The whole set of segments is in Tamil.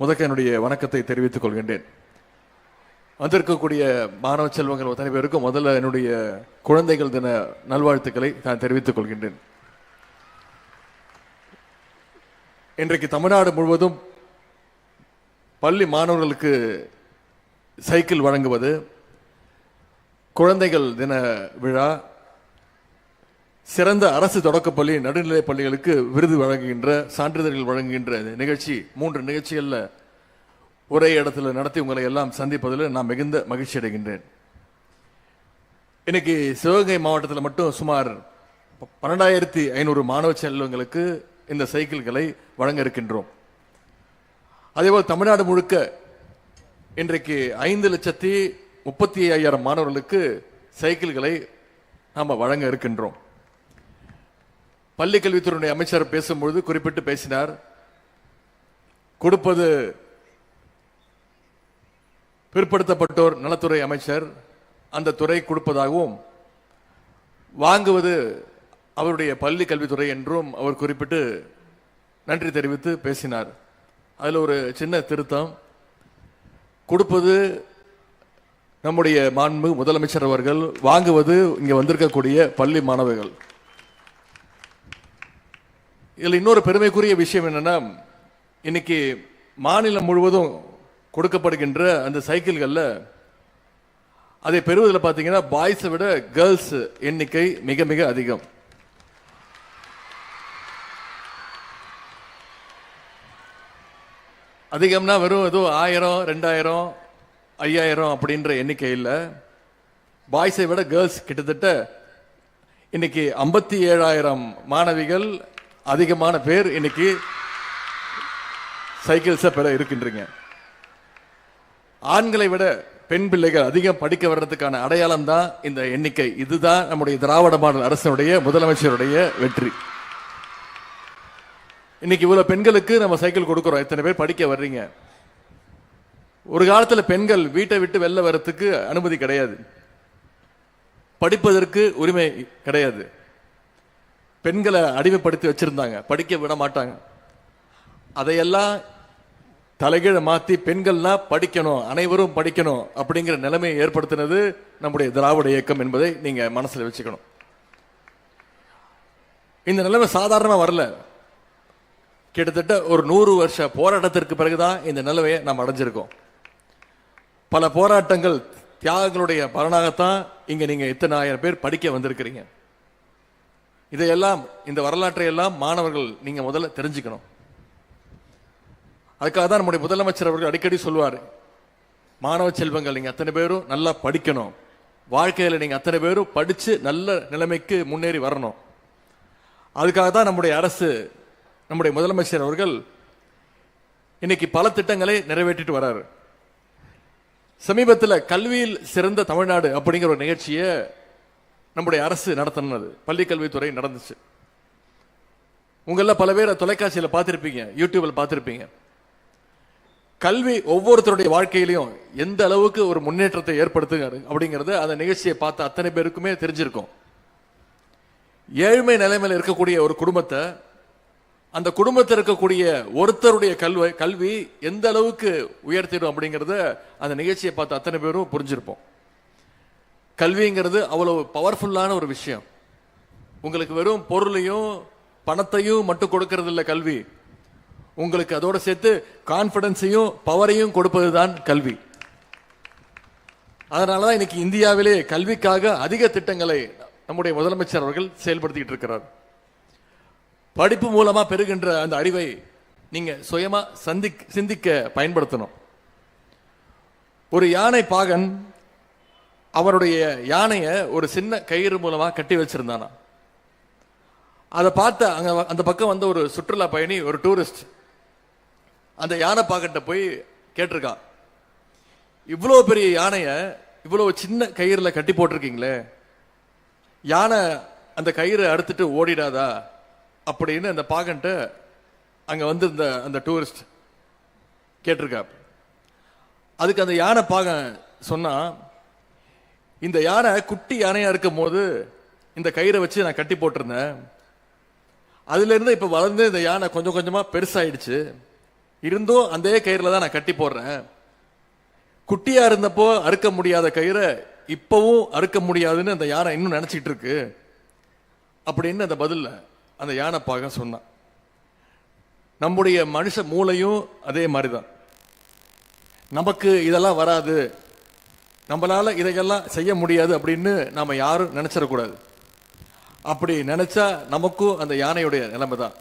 முதக்க என்னுடைய வணக்கத்தை தெரிவித்துக் கொள்கின்றேன். வந்திருக்கக்கூடிய மாணவ செல்வங்கள் அத்தனை பேருக்கும் முதல்ல என்னுடைய குழந்தைகள் தின நல்வாழ்த்துக்களை நான் தெரிவித்துக் கொள்கின்றேன். இன்றைக்கு தமிழ்நாடு முழுவதும் பள்ளி மாணவர்களுக்கு சைக்கிள் வழங்குவது குழந்தைகள் தின விழா சிறந்த அரசு தொடக்கப்பள்ளி நடுநிலைப் பள்ளிகளுக்கு விருது வழங்குகின்ற சான்றிதழ்கள் வழங்குகின்ற நிகழ்ச்சி மூன்று நிகழ்ச்சிகளில் ஒரே இடத்துல நடத்தி உங்களை எல்லாம் சந்திப்பதில் நான் மிகுந்த மகிழ்ச்சி அடைகின்றேன். இன்னைக்கு சிவகங்கை மாவட்டத்தில் மட்டும் சுமார் பன்னெண்டாயிரத்தி ஐநூறு மாணவ செல்வங்களுக்கு இந்த சைக்கிள்களை வழங்க இருக்கின்றோம். அதேபோல் தமிழ்நாடு முழுக்க இன்றைக்கு ஐந்து லட்சத்தி முப்பத்தி ஐயாயிரம் மாணவர்களுக்கு சைக்கிள்களை நாம் வழங்க இருக்கின்றோம். பள்ளி கல்வித்துறை அமைச்சர் பேசும்பொழுது குறிப்பிட்டு பேசினார். கொடுப்பது பிற்படுத்தப்பட்டோர் நலத்துறை அமைச்சர். அந்த துறை கொடுப்பதாகவும் வாங்குவது அவருடைய பள்ளி கல்வித்துறை என்றும் அவர் குறிப்பிட்டு நன்றி தெரிவித்து பேசினார். அதில் ஒரு சின்ன திருத்தம். கொடுப்பது நம்முடைய மாண்பு முதலமைச்சர் அவர்கள் வாங்குவது இங்கே வந்திருக்கக்கூடிய பள்ளி மாணவர்கள். இதில் இன்னொரு பெருமைக்குரிய விஷயம் என்னென்னா இன்னைக்கு மாநிலம் முழுவதும் கொடுக்கப்படுகின்ற அந்த சைக்கிள்களில் அதை பெறுவதில் பார்த்தீங்கன்னா பாய்ஸை விட கேர்ள்ஸ் எண்ணிக்கை மிக மிக அதிகம். அதிகம்னா வெறும் ஏதோ ஆயிரம் ரெண்டாயிரம் ஐயாயிரம் அப்படின்ற எண்ணிக்கை இல்லை. பாய்ஸை விட கேர்ள்ஸ் கிட்டத்தட்ட இன்னைக்கு ஐம்பத்தி ஏழாயிரம் மாணவிகள் அதிகமான பேர் இன்னைக்கு சைக்கிள்ஸை பெற இருக்கின்றீங்க. ஆண்களை விட பெண் பிள்ளைகள் அதிகம் படிக்க வர்றதுக்கான அடையாளம் தான் இந்த எண்ணிக்கை. இதுதான் நம்முடைய திராவிட மாடல் அரசனுடைய முதலமைச்சருடைய வெற்றி. இன்னைக்கு இவ்வளவு பெண்களுக்கு நம்ம சைக்கிள் கொடுக்குறோம். எத்தனை பேர் படிக்க வர்றீங்க? ஒரு காலத்தில் பெண்கள் வீட்டை விட்டு வெளில வர்றதுக்கு அனுமதி கிடையாது. படிப்பதற்கு உரிமை கிடையாது. பெண்களை அடிமைப்படுத்தி வச்சுருந்தாங்க. படிக்க விட மாட்டாங்க. அதையெல்லாம் தலைகீழ மாற்றி பெண்கள்லாம் படிக்கணும் அனைவரும் படிக்கணும் அப்படிங்கிற நிலைமையை ஏற்படுத்தினது நம்முடைய திராவிட இயக்கம் என்பதை நீங்கள் மனசில் வச்சுக்கணும். இந்த நிலைமை சாதாரணமாக வரல. கிட்டத்தட்ட ஒரு நூறு வருஷ போராட்டத்திற்கு பிறகுதான் இந்த நிலைமையை நாம் அடைஞ்சிருக்கோம். பல போராட்டங்கள் தியாகங்களுடைய பலனாகத்தான் இங்கே நீங்கள் இத்தனை ஆயிரம் பேர் படிக்க வந்திருக்கிறீங்க. இதையெல்லாம் இந்த வரலாற்றை எல்லாம் மாணவர்கள் நீங்கள் முதல்ல தெரிஞ்சுக்கணும். அதுக்காக தான் நம்முடைய முதலமைச்சர் அவர்கள் அடிக்கடி சொல்வார் மாணவ செல்வங்கள் நீங்கள் அத்தனை பேரும் நல்லா படிக்கணும். வாழ்க்கையில் நீங்கள் அத்தனை பேரும் படித்து நல்ல நிலைமைக்கு முன்னேறி வரணும். அதுக்காக தான் நம்முடைய அரசு நம்முடைய முதலமைச்சர் அவர்கள் இன்னைக்கு பல திட்டங்களை நிறைவேற்றிட்டு வர்றாரு சமீபத்தில் கல்வியில் சிறந்த தமிழ்நாடு அப்படிங்கிற ஒரு நிகழ்ச்சியை நம்முடைய அரசு நடத்தினது. பள்ளிக்கல்வித்துறை நடந்துச்சு. உங்கள பல பேரை தொலைக்காட்சியில் பார்த்துருப்பீங்க யூடியூபில் பார்த்துருப்பீங்க. கல்வி ஒவ்வொருத்தருடைய வாழ்க்கையிலையும் எந்த அளவுக்கு ஒரு முன்னேற்றத்தை ஏற்படுத்துகிறது அப்படிங்கிறது அந்த நிகழ்ச்சியை பார்த்த அத்தனை பேருக்குமே தெரிஞ்சிருக்கும். ஏழ்மை நிலைமையில் இருக்கக்கூடிய ஒரு குடும்பத்தை அந்த குடும்பத்தில் இருக்கக்கூடிய ஒருத்தருடைய கல்வி கல்வி எந்த அளவுக்கு உயர்த்திடும் அப்படிங்கிறத அந்த நிகழ்ச்சியை பார்த்து அத்தனை பேரும் புரிஞ்சிருப்போம். கல்விங்கிறது அவ்வளவு பவர்ஃபுல்லான ஒரு விஷயம். உங்களுக்கு வெறும் பொருளையும் பணத்தையும் மட்டும் கொடுக்கறது இல்லை கல்வி. உங்களுக்கு அதோட சேர்த்து கான்பிடன்ஸையும் பவரையும் கொடுப்பது தான் கல்வி. அதனாலதான் இன்னைக்கு இந்தியாவிலே கல்விக்காக அதிக திட்டங்களை நம்முடைய முதலமைச்சர் அவர்கள் செயல்படுத்திட்டு இருக்கிறார். படிப்பு மூலமாக பெறுகின்ற அந்த அறிவை நீங்கள் சுயமாக சந்தி சிந்திக்க பயன்படுத்தணும். ஒரு யானை பாகன் அவருடைய யானையை ஒரு சின்ன கயிறு மூலமாக கட்டி வச்சிருந்தானா. அதை பார்த்த அங்கே அந்த பக்கம் வந்த ஒரு சுற்றுலா பயணி ஒரு டூரிஸ்ட் அந்த யானை பாகன்ட்ட போய் கேட்டிருக்கான் இவ்வளோ பெரிய யானையை இவ்வளோ சின்ன கயிறில் கட்டி போட்டிருக்கீங்களே. யானை அந்த கயிறை அறுத்துட்டு ஓடிடாதா அப்படின்னு அந்த பாகன்ட்டு அங்கே வந்து இந்த அந்த டூரிஸ்ட் கேட்டிருக்கா. அதுக்கு அந்த யானை பாகன் சொன்னால் இந்த யானை குட்டி யானையா இருக்கும் போது இந்த கயிறை வச்சு நான் கட்டி போட்டிருந்தேன். அதுல இருந்து இப்ப வளர்ந்து இந்த யானை கொஞ்சம் கொஞ்சமா பெருசாயிடுச்சு. இருந்தும் அதே கயிறுல தான் நான் கட்டி போடுறேன். குட்டியா இருந்தப்போ அறுக்க முடியாத கயிறை இப்பவும் அறுக்க முடியாதுன்னு அந்த யானை இன்னும் நினைச்சிட்டு இருக்கு. அப்படின்னு அந்த பதில்ல அந்த யானை பாகம் சொன்னான். நம்முடைய மனுஷ மூளையும் அதே மாதிரி தான் நமக்கு இதெல்லாம் வராது. நம்மளால் இதையெல்லாம் செய்ய முடியாது அப்படின்னு நாம் யாரும் நினச்சிடக்கூடாது அப்படி நினச்சா நமக்கும் அந்த யானையுடைய நிலைமை தான்.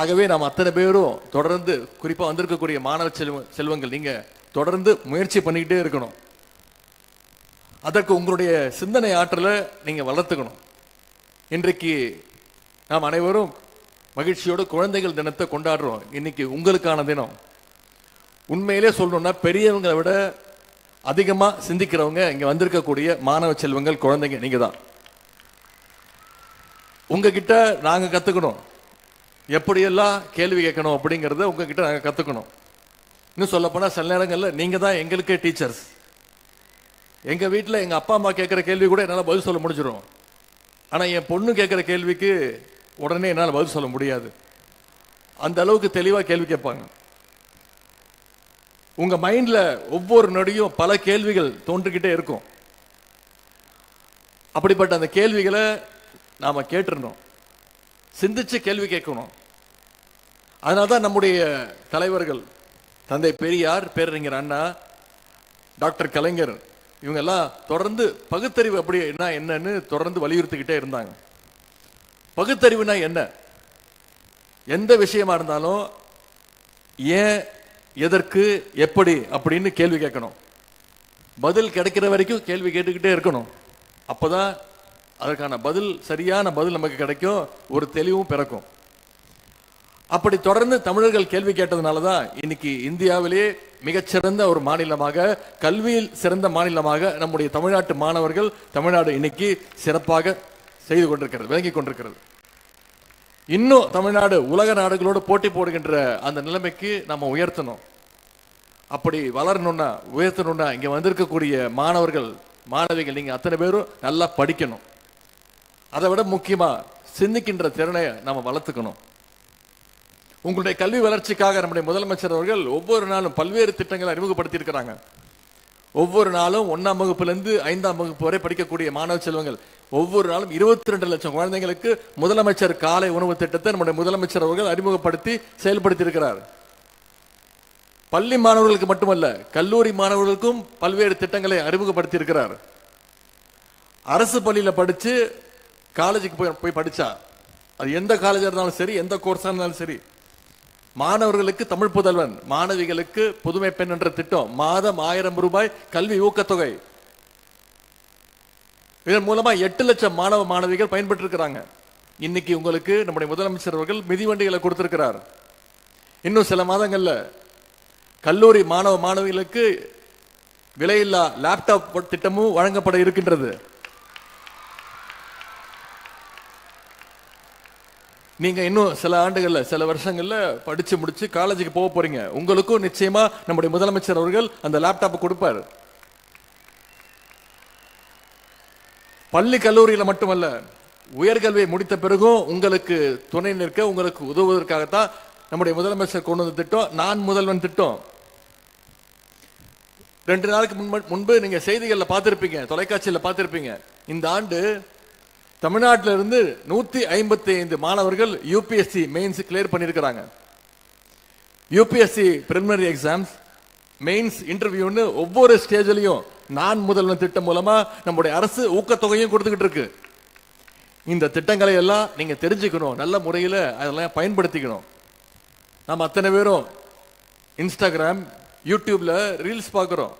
ஆகவே நாம் அத்தனை பேரும் தொடர்ந்து குறிப்பாக வந்திருக்கக்கூடிய மாணவ செல்வ செல்வங்கள் நீங்கள் தொடர்ந்து முயற்சி பண்ணிக்கிட்டே இருக்கணும். அதற்கு உங்களுடைய சிந்தனை ஆற்றலை நீங்கள் வளர்த்துக்கணும். இன்றைக்கு நாம் அனைவரும் மகிழ்ச்சியோடு குழந்தைகள் தினத்தை கொண்டாடுறோம். இன்னைக்கு உங்களுக்கான தினம். உண்மையிலே சொல்லணும்னா பெரியவங்களை விட அதிகமாக சிந்திக்கிறவங்க இங்கே வந்திருக்கக்கூடிய மாணவ செல்வங்கள் குழந்தைங்க நீங்கள் தான் உங்ககிட்ட நாங்கள் கற்றுக்கணும் எப்படியெல்லாம் கேள்வி கேட்கணும் அப்படிங்கிறத உங்ககிட்ட நாங்கள் கற்றுக்கணும் இன்னும் சொல்லப்போனால் சில நேரங்களில் நீங்கள் தான் எங்களுக்கே டீச்சர்ஸ். எங்கள் வீட்டில் எங்கள் அப்பா அம்மா கேட்குற கேள்வி கூட என்னால் பதில் சொல்ல முடிஞ்சிடும். ஆனால் என் பொண்ணு கேட்குற கேள்விக்கு உடனே என்னால் பதில் சொல்ல முடியாது. அந்த அளவுக்கு தெளிவாக கேள்வி கேட்பாங்க. உங்க மைண்ட்ல ஒவ்வொரு நொடியும் பல கேள்விகள் தோன்றிக்கிட்டே இருக்கும். அப்படிப்பட்ட அந்த கேள்விகளை நாம கேட்டுருந்தோம். சிந்திச்சு கேள்வி கேட்கணும். அதனால்தான் நம்முடைய தலைவர்கள் தந்தை பெரியார் பேரறிஞர் அண்ணா டாக்டர் கலைஞர் இவங்க எல்லாம் தொடர்ந்து பகுத்தறிவு அப்படி என்ன என்னன்னு தொடர்ந்து வலியுறுத்திக்கிட்டே இருந்தாங்க. பகுத்தறிவுனா என்ன? எந்த விஷயமா இருந்தாலும் ஏன் எதற்கு எப்படி அப்படின்னு கேள்வி கேட்கணும். பதில் கிடைக்கிற வரைக்கும் கேள்வி கேட்டுக்கிட்டே இருக்கணும். அப்பதான் அதற்கான பதில் சரியான பதில் நமக்கு கிடைக்கும் ஒரு தெளிவும் பிறக்கும். அப்படி தொடர்ந்து தமிழர்கள் கேள்வி கேட்டதுனால தான் இன்னைக்கு இந்தியாவிலே மிகச்சிறந்த ஒரு மாநிலமாக கல்வியில் சிறந்த மாநிலமாக நம்முடைய தமிழ்நாட்டு மாணவர்கள் தமிழ்நாடு இன்னைக்கு சிறப்பாக செய்து கொண்டிருக்கிறது விளங்கி கொண்டிருக்கிறது. இன்னும் தமிழ்நாடு உலக நாடுகளோடு போட்டி போடுகின்ற அந்த நிலைமைக்கு நம்ம உயர்த்தணும். அப்படி வளரணும்னா உயர்த்தணும்னா இங்கே வந்திருக்கக்கூடிய மாணவர்கள் மாணவிகள் நீங்கள் அத்தனை பேரும் நல்லா படிக்கணும். அதை விட முக்கியமாக சிந்திக்கின்ற திறனை நம்ம வளர்த்துக்கணும். உங்களுடைய கல்வி வளர்ச்சிக்காக நம்முடைய முதலமைச்சர் அவர்கள் ஒவ்வொரு நாளும் பல்வேறு திட்டங்களை அறிமுகப்படுத்தி இருக்கிறாங்க ஒவ்வொரு நாளும் ஒன்றாம் வகுப்புலேருந்து ஐந்தாம் வகுப்பு வரை படிக்கக்கூடிய மாணவ செல்வங்கள் ஒவ்வொரு நாளும் இருபத்தி ரெண்டு லட்சம் குழந்தைங்களுக்கு முதலமைச்சர் காலை உணவு திட்டத்தை நம்முடைய முதலமைச்சர் அவர்கள் அறிமுகப்படுத்தி செயல்படுத்தி இருக்கிறார் பள்ளி மாணவர்களுக்கு மட்டுமல்ல கல்லூரி மாணவர்களுக்கும் பல்வேறு திட்டங்களை அறிமுகப்படுத்தி இருக்கிறார் அரசு பள்ளியில படிச்சு காலேஜுக்கு போய் போய் படிச்சா அது எந்த காலேஜாக இருந்தாலும் சரி எந்த கோர்ஸா இருந்தாலும் சரி மாணவர்களுக்கு தமிழ் புதல்வன் மாணவிகளுக்கு புதுமை பெண் என்ற திட்டம் மாதம் ஆயிரம் ரூபாய் கல்வி ஊக்கத்தொகை. இதன் மூலமா எட்டு லட்சம் மாணவ மாணவிகள் பயன்பெற்று இருக்கிறாங்க இன்னைக்கு உங்களுக்கு நம்முடைய முதலமைச்சர் அவர்கள் மிதிவண்டிகளை கொடுத்திருக்கிறார். இன்னும் சில மாதங்கள்ல கல்லூரி மாணவ மாணவிகளுக்கு விலையில்லா லேப்டாப் திட்டமும் வழங்கப்பட இருக்கின்றது. நீங்க இன்னும் சில ஆண்டுகள்ல சில வருஷங்கள்ல படிச்சு முடிச்சு காலேஜுக்கு போக போறீங்க. உங்களுக்கும் நிச்சயமா நம்முடைய முதலமைச்சர் அவர்கள் அந்த லேப்டாப் கொடுப்பார். பள்ளி கல்லூரியில மட்டுமல்ல உயர்கல்வியை முடித்த பிறகும் உங்களுக்கு துணை நிற்க உங்களுக்கு உதவுவதற்காகத்தான் நம்முடைய முதலமைச்சர் கொண்டு வந்த திட்டம் நான் முதல்வன் திட்டம். ரெண்டு நாளுக்கு முன்பு முன்பு நீங்கள் செய்திகளில் பார்த்துருப்பீங்க தொலைக்காட்சியில் பார்த்துருப்பீங்க. இந்த ஆண்டு தமிழ்நாட்டில் இருந்து நூற்றி ஐம்பத்தி ஐந்து மாணவர்கள் யூபிஎஸ்சி மெயின்ஸ் கிளியர் பண்ணியிருக்கிறாங்க. யூபிஎஸ்சி பிரிலிமினரி எக்ஸாம்ஸ் மெயின்ஸ் இன்டர்வியூன்னு ஒவ்வொரு ஸ்டேஜ்லயும் நான் முதல்வன் திட்டம் மூலமாக நம்முடைய அரசு ஊக்கத்தொகையும் கொடுத்துக்கிட்டு இருக்கு. இந்த திட்டங்களை எல்லாம் நீங்கள் தெரிஞ்சுக்கணும் நல்ல முறையில் அதெல்லாம் பயன்படுத்திக்கணும். நம்ம அத்தனை பேரும் இன்ஸ்டாகிராம் யூடியூப்பில் ரீல்ஸ் பார்க்குறோம்.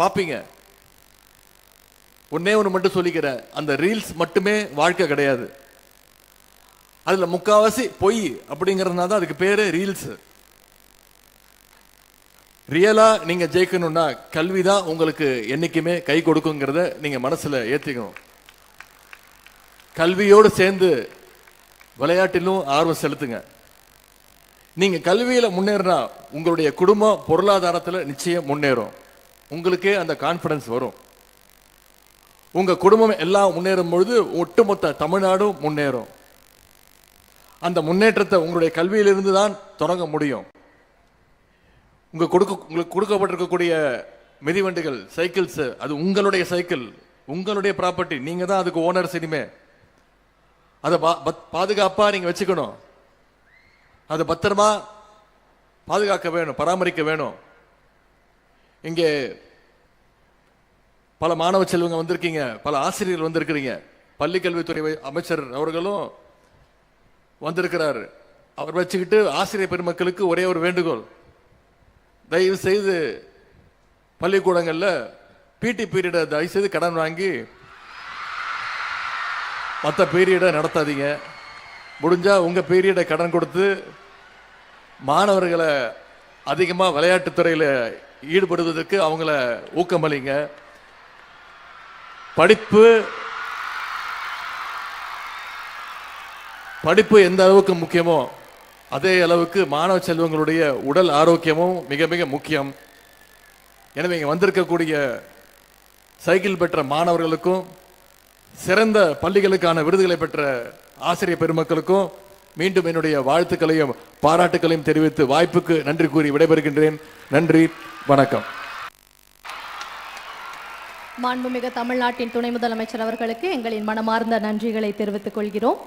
பார்ப்பீங்க. ஒன்னே ஒன்று மட்டும் சொல்லிக்கிறேன். அந்த ரீல்ஸ் மட்டுமே வாழ்க்கை கிடையாது. அதில் முக்காவாசி பொய் அப்படிங்கிறதுனால தான் அதுக்கு பேர் ரீல்ஸ் ரியலாக நீங்கள் ஜெயிக்கணும்னா கல்வி தான் உங்களுக்கு என்றைக்குமே கை கொடுக்குங்கிறத நீங்கள் மனசில் ஏற்றிக்கணும் கல்வியோடு சேர்ந்து விளையாட்டிலும் ஆர்வம் செலுத்துங்க. நீங்கள் கல்வியில் முன்னேறினா உங்களுடைய குடும்பம் பொருளாதாரத்தில் நிச்சயம் முன்னேறும். உங்களுக்கே அந்த கான்ஃபிடன்ஸ் வரும். உங்கள் குடும்பம் எல்லாம் முன்னேறும் பொழுது ஒட்டுமொத்த தமிழ்நாடும் முன்னேறும். அந்த முன்னேற்றத்தை உங்களுடைய கல்வியிலிருந்து தான் தொடங்க முடியும். உங்கள் கொடுக்க உங்களுக்கு கொடுக்கப்பட்டிருக்கக்கூடிய மிதிவண்டிகள் சைக்கிள்ஸு அது உங்களுடைய சைக்கிள் உங்களுடைய ப்ராப்பர்ட்டி நீங்கள் தான் அதுக்கு ஓனர்ஸ் இனிமே அதை பா- பத்- நீங்கள் வச்சுக்கணும். அதை பத்திரமா பாதுகாக்க வேணும் பராமரிக்க வேணும். இங்கே பல மாணவ செல்வங்க வந்திருக்கீங்க பல ஆசிரியர்கள் வந்திருக்கிறீங்க. பள்ளிக்கல்வித்துறை அமைச்சர் அவர்களும் வந்திருக்கிறார். அவர் வச்சுக்கிட்டு ஆசிரியர் பெருமக்களுக்கு ஒரே ஒரு வேண்டுகோள். தயவு செய்து பள்ளிக்கூடங்களில் பிடி பீரியடை தயவு செய்து கடன் வாங்கி மற்ற பீரியடை நடத்தாதீங்க. முடிஞ்சால் உங்கள் பீரியடை கடன் கொடுத்து மாணவர்களை அதிகமாக விளையாட்டுத்துறையில் ஈடுபடுவதற்கு அவங்கள ஊக்கமளிங்க. படிப்பு படிப்பு எந்த அளவுக்கு முக்கியமோ அதே அளவுக்கு மாணவ செல்வங்களுடைய உடல் ஆரோக்கியமும் மிக மிக முக்கியம். எனவே இங்கே வந்திருக்கக்கூடிய சைக்கிள் பெற்ற மாணவர்களுக்கும் சிறந்த பள்ளிகளுக்கான விருதுகளை பெற்ற ஆசிரியர் பெருமக்களுக்கும் மீண்டும் என்னுடைய வாழ்த்துக்களையும் பாராட்டுக்களையும் தெரிவித்து வாய்ப்புக்கு நன்றி கூறி விடைபெறுகின்றேன். நன்றி வணக்கம். மாண்புமிகு தமிழ்நாட்டின் துணை முதலமைச்சர் அவர்களுக்கு எங்களின் மனமார்ந்த நன்றிகளை தெரிவித்துக் கொள்கிறோம்.